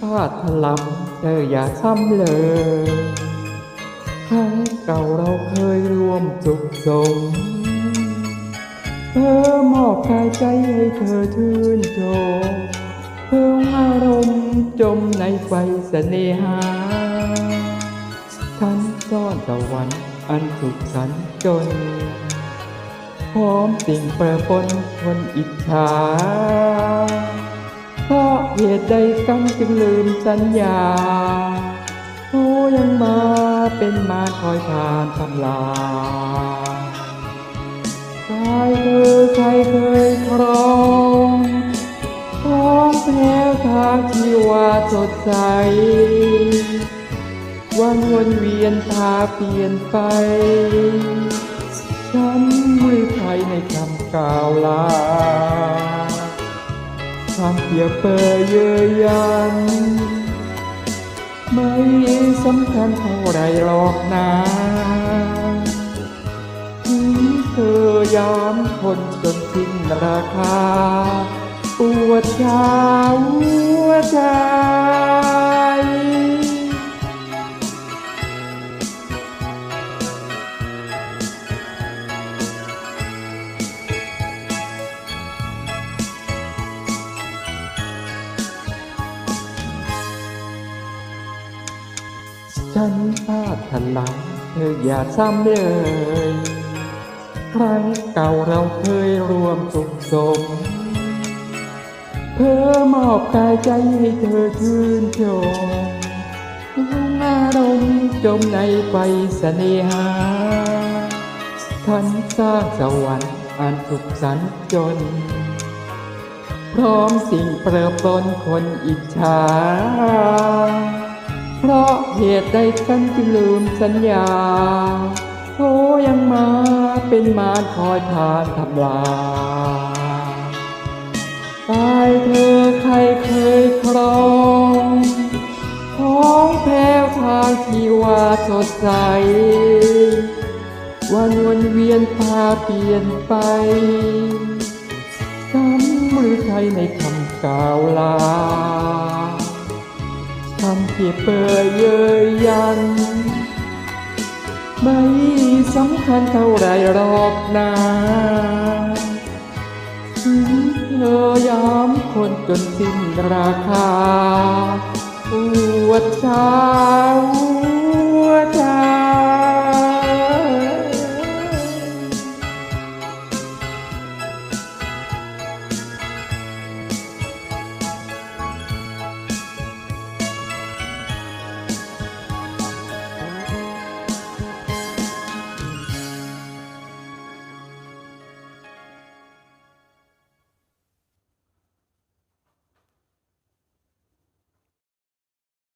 พลาดพลังเธออย่าซ้ำเลยครั้งเก่าเราเคยร่วมสุขสมเธอมอบกายใจให้เธอชื่นชมเพิ่งอารมณ์จมในไฟเสน่หาฉันซ่อนตะวันอันสุขสันต์จน พร้อมสิ่งปรปนคนอิจฉา เพราะเหตุใดกันจึงลืมสัญญาโอ้ยังมาเป็นมาคอยทานทำลายใครเคยใครเคยครองท้องแพ้ทางที่ว่าสดใส วันวนเวียนพาเปลี่ยนไป ฉันมือใครในคำกล่าวลา คำเปียเปรยเย้ยยัน ไม่สำคัญเท่าไรหรอกนะถึงเธอยามคนจนสิ้นราคา ปวดชาวหัวใจ ฉันพลาดพลังเธออย่าซ้ำเลยครั้งเก่าเราเคยรวมสุขสมเพื่อมอบกายใจให้เธอชื่นชมทุกอารมณ์จมในไฟเสน่หาฉันสร้างสวรรค์อันสุขสันจน พร้อมสิ่งเปรอปรนคนอิจฉา เพราะเหตุใดกันจึงลืมสัญญาโทยังมาเป็นมารคอยทานทำลายตายเธอใครเคยครองของแพ้วทางที่ว่าสดใส วันวนเวียนพาเปลี่ยนไปซ้ำหรือใครในคำกล่าวลา เก็บเบเปรยเยยยัน ไม่สำคัญเท่าไรหรอกนะถึงเธอยามคนจนสิ้นราคาปวดเช้า